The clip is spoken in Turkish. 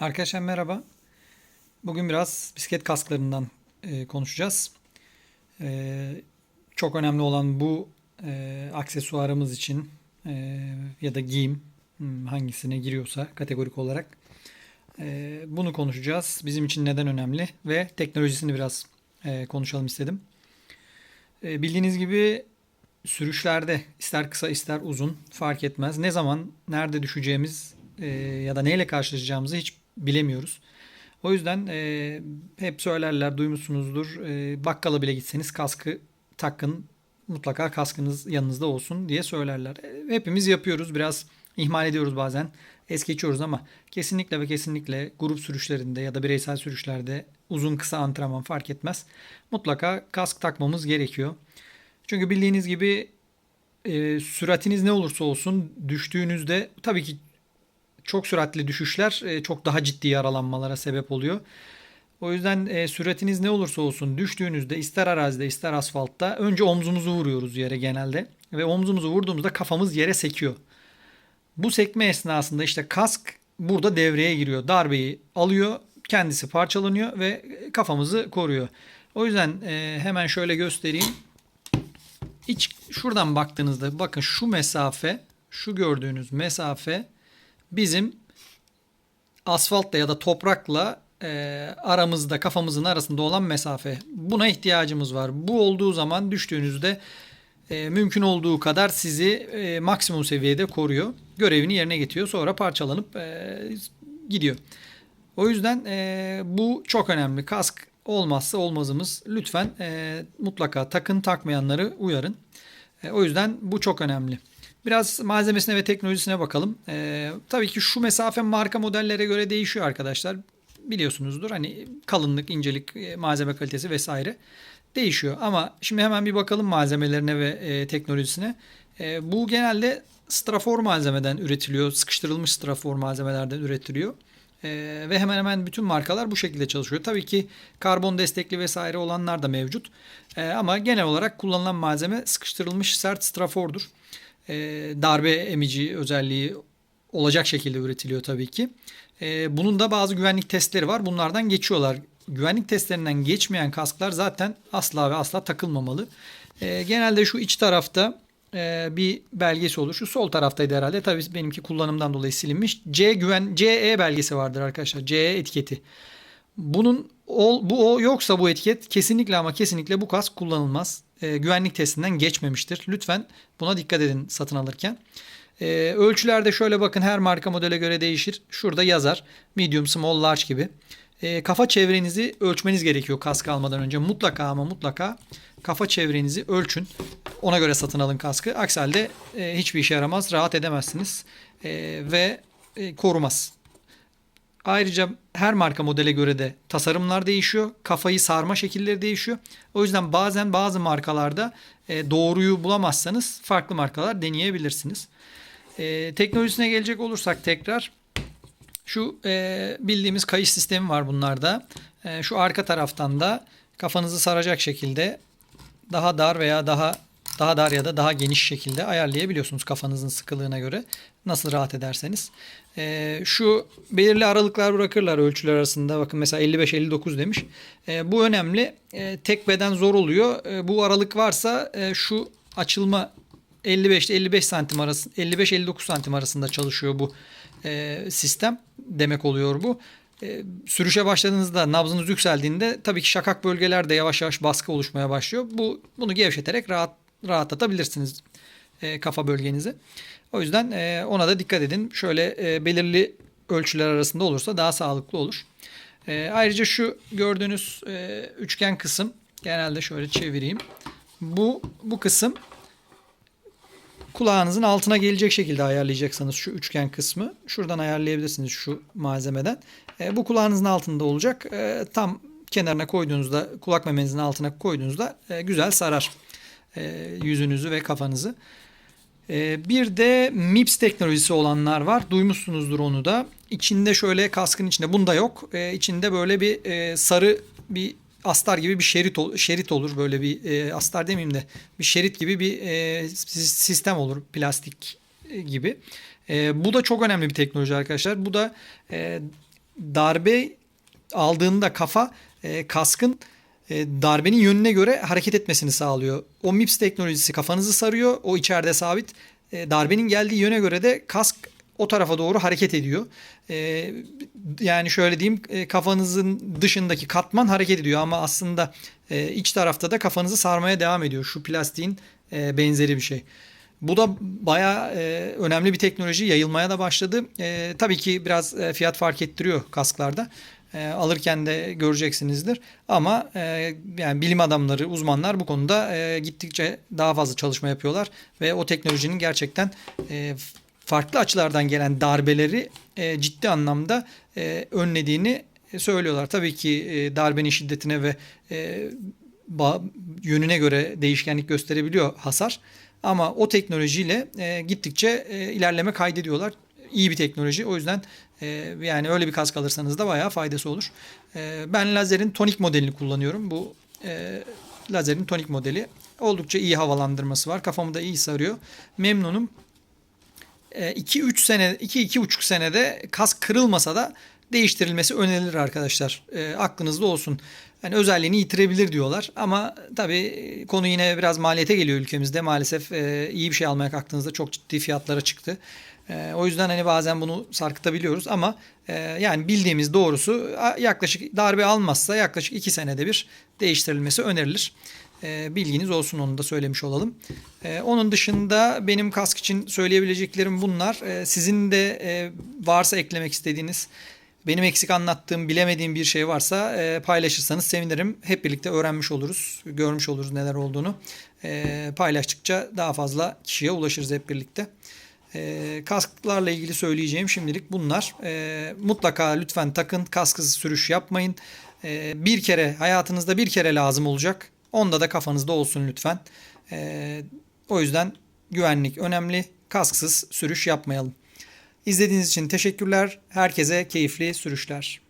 Arkadaşlar merhaba. Bugün biraz bisiklet kasklarından e, konuşacağız. E, çok önemli olan bu e, aksesuarımız için e, ya da giyim hmm, hangisine giriyorsa kategorik olarak e, bunu konuşacağız. Bizim için neden önemli ve teknolojisini biraz e, konuşalım istedim. E, bildiğiniz gibi sürüşlerde ister kısa ister uzun fark etmez. Ne zaman nerede düşeceğimiz e, ya da neyle karşılaşacağımızı hiç bilemiyoruz. O yüzden e, hep söylerler duymuşsunuzdur. E, bakkala bile gitseniz kaskı takın mutlaka kaskınız yanınızda olsun diye söylerler. E, hepimiz yapıyoruz. Biraz ihmal ediyoruz bazen. Es geçiyoruz ama kesinlikle ve kesinlikle grup sürüşlerinde ya da bireysel sürüşlerde uzun kısa antrenman fark etmez. Mutlaka kask takmamız gerekiyor. Çünkü bildiğiniz gibi e, süratiniz ne olursa olsun düştüğünüzde tabii ki çok süratli düşüşler e, çok daha ciddi yaralanmalara sebep oluyor. O yüzden e, süratiniz ne olursa olsun düştüğünüzde ister arazide ister asfaltta önce omzumuzu vuruyoruz yere genelde. Ve omzumuzu vurduğumuzda kafamız yere sekiyor. Bu sekme esnasında işte kask burada devreye giriyor. Darbeyi alıyor, kendisi parçalanıyor ve kafamızı koruyor. O yüzden e, hemen şöyle göstereyim. İç şuradan baktığınızda bakın şu mesafe, şu gördüğünüz mesafe bizim asfaltla ya da toprakla e, aramızda kafamızın arasında olan mesafe. Buna ihtiyacımız var. Bu olduğu zaman düştüğünüzde e, mümkün olduğu kadar sizi e, maksimum seviyede koruyor. Görevini yerine getiriyor. Sonra parçalanıp e, gidiyor. O yüzden e, bu çok önemli. Kask olmazsa olmazımız. Lütfen e, mutlaka takın takmayanları uyarın. E, o yüzden bu çok önemli. Biraz malzemesine ve teknolojisine bakalım. Ee, tabii ki şu mesafe marka modellere göre değişiyor arkadaşlar. Biliyorsunuzdur hani kalınlık, incelik, e, malzeme kalitesi vesaire değişiyor. Ama şimdi hemen bir bakalım malzemelerine ve e, teknolojisine. E, bu genelde strafor malzemeden üretiliyor. Sıkıştırılmış strafor malzemelerden üretiliyor. E, ve hemen hemen bütün markalar bu şekilde çalışıyor. Tabii ki karbon destekli vesaire olanlar da mevcut. E, ama genel olarak kullanılan malzeme sıkıştırılmış sert strafordur e, darbe emici özelliği olacak şekilde üretiliyor tabii ki. E, bunun da bazı güvenlik testleri var. Bunlardan geçiyorlar. Güvenlik testlerinden geçmeyen kasklar zaten asla ve asla takılmamalı. E, genelde şu iç tarafta e, bir belgesi olur. Şu sol taraftaydı herhalde. Tabii benimki kullanımdan dolayı silinmiş. C güven CE belgesi vardır arkadaşlar. CE etiketi. Bunun o, bu o yoksa bu etiket kesinlikle ama kesinlikle bu kask kullanılmaz. E, güvenlik testinden geçmemiştir. Lütfen buna dikkat edin satın alırken. E, ölçülerde şöyle bakın her marka modele göre değişir. Şurada yazar. Medium, small, large gibi. E, kafa çevrenizi ölçmeniz gerekiyor kask almadan önce. Mutlaka ama mutlaka kafa çevrenizi ölçün. Ona göre satın alın kaskı. Aksi halde e, hiçbir işe yaramaz. Rahat edemezsiniz. E, ve e, korumaz. Ayrıca her marka modele göre de tasarımlar değişiyor. Kafayı sarma şekilleri değişiyor. O yüzden bazen bazı markalarda e, doğruyu bulamazsanız farklı markalar deneyebilirsiniz. E, teknolojisine gelecek olursak tekrar şu e, bildiğimiz kayış sistemi var bunlarda. Şu arka taraftan da kafanızı saracak şekilde daha dar veya daha daha dar ya da daha geniş şekilde ayarlayabiliyorsunuz kafanızın sıkılığına göre. Nasıl rahat ederseniz. Ee, şu belirli aralıklar bırakırlar ölçüler arasında. Bakın mesela 55-59 demiş. Ee, bu önemli. Ee, tek beden zor oluyor. Ee, bu aralık varsa e, şu açılma 55 55 santim arası 55-59 santim arasında çalışıyor bu e, sistem demek oluyor bu. E, sürüşe başladığınızda nabzınız yükseldiğinde tabii ki şakak bölgelerde yavaş yavaş baskı oluşmaya başlıyor. Bu bunu gevşeterek rahat rahatlatabilirsiniz e, kafa bölgenizi. O yüzden e, ona da dikkat edin. Şöyle e, belirli ölçüler arasında olursa daha sağlıklı olur. E, ayrıca şu gördüğünüz e, üçgen kısım genelde şöyle çevireyim. Bu bu kısım kulağınızın altına gelecek şekilde ayarlayacaksanız şu üçgen kısmı şuradan ayarlayabilirsiniz şu malzemeden. E, bu kulağınızın altında olacak. E, tam kenarına koyduğunuzda kulak memenizin altına koyduğunuzda e, güzel sarar e, yüzünüzü ve kafanızı. E, bir de MIPS teknolojisi olanlar var. Duymuşsunuzdur onu da. İçinde şöyle kaskın içinde bunda yok. E, içinde böyle bir e, sarı bir astar gibi bir şerit şerit olur böyle bir e, astar demeyeyim de bir şerit gibi bir e, sistem olur plastik gibi. Bu da çok önemli bir teknoloji arkadaşlar. Bu da darbe aldığında kafa kaskın darbenin yönüne göre hareket etmesini sağlıyor. O MIPS teknolojisi kafanızı sarıyor. O içeride sabit. E, darbenin geldiği yöne göre de kask o tarafa doğru hareket ediyor. E, yani şöyle diyeyim e, kafanızın dışındaki katman hareket ediyor ama aslında e, iç tarafta da kafanızı sarmaya devam ediyor. Şu plastiğin e, benzeri bir şey. Bu da bayağı e, önemli bir teknoloji yayılmaya da başladı. E, tabii ki biraz e, fiyat fark ettiriyor kasklarda. E, alırken de göreceksinizdir. Ama e, yani bilim adamları, uzmanlar bu konuda e, gittikçe daha fazla çalışma yapıyorlar ve o teknolojinin gerçekten e, farklı açılardan gelen darbeleri e, ciddi anlamda e, önlediğini söylüyorlar. Tabii ki e, darbenin şiddetine ve e, yönüne göre değişkenlik gösterebiliyor hasar. Ama o teknolojiyle e, gittikçe e, ilerleme kaydediyorlar. İyi bir teknoloji. O yüzden e, yani öyle bir kask alırsanız da bayağı faydası olur. E, ben lazerin tonik modelini kullanıyorum. Bu e, lazerin tonik modeli. Oldukça iyi havalandırması var. Kafamı da iyi sarıyor. Memnunum. 2-3 sene 2-2,5 senede kask kırılmasa da değiştirilmesi önerilir arkadaşlar. E, aklınızda olsun. Yani özelliğini yitirebilir diyorlar ama tabii konu yine biraz maliyete geliyor ülkemizde. Maalesef e, iyi bir şey almaya kalktığınızda çok ciddi fiyatlara çıktı. E, o yüzden hani bazen bunu sarkıtabiliyoruz ama e, yani bildiğimiz doğrusu yaklaşık darbe almazsa yaklaşık 2 senede bir değiştirilmesi önerilir. E, bilginiz olsun onu da söylemiş olalım. E, onun dışında benim kask için söyleyebileceklerim bunlar. E, sizin de e, varsa eklemek istediğiniz benim eksik anlattığım, bilemediğim bir şey varsa e, paylaşırsanız sevinirim. Hep birlikte öğrenmiş oluruz, görmüş oluruz neler olduğunu. E, paylaştıkça daha fazla kişiye ulaşırız hep birlikte. E, kasklarla ilgili söyleyeceğim şimdilik bunlar. E, mutlaka lütfen takın, kasksız sürüş yapmayın. E, bir kere, hayatınızda bir kere lazım olacak. Onda da kafanızda olsun lütfen. E, o yüzden güvenlik önemli. Kasksız sürüş yapmayalım. İzlediğiniz için teşekkürler. Herkese keyifli sürüşler.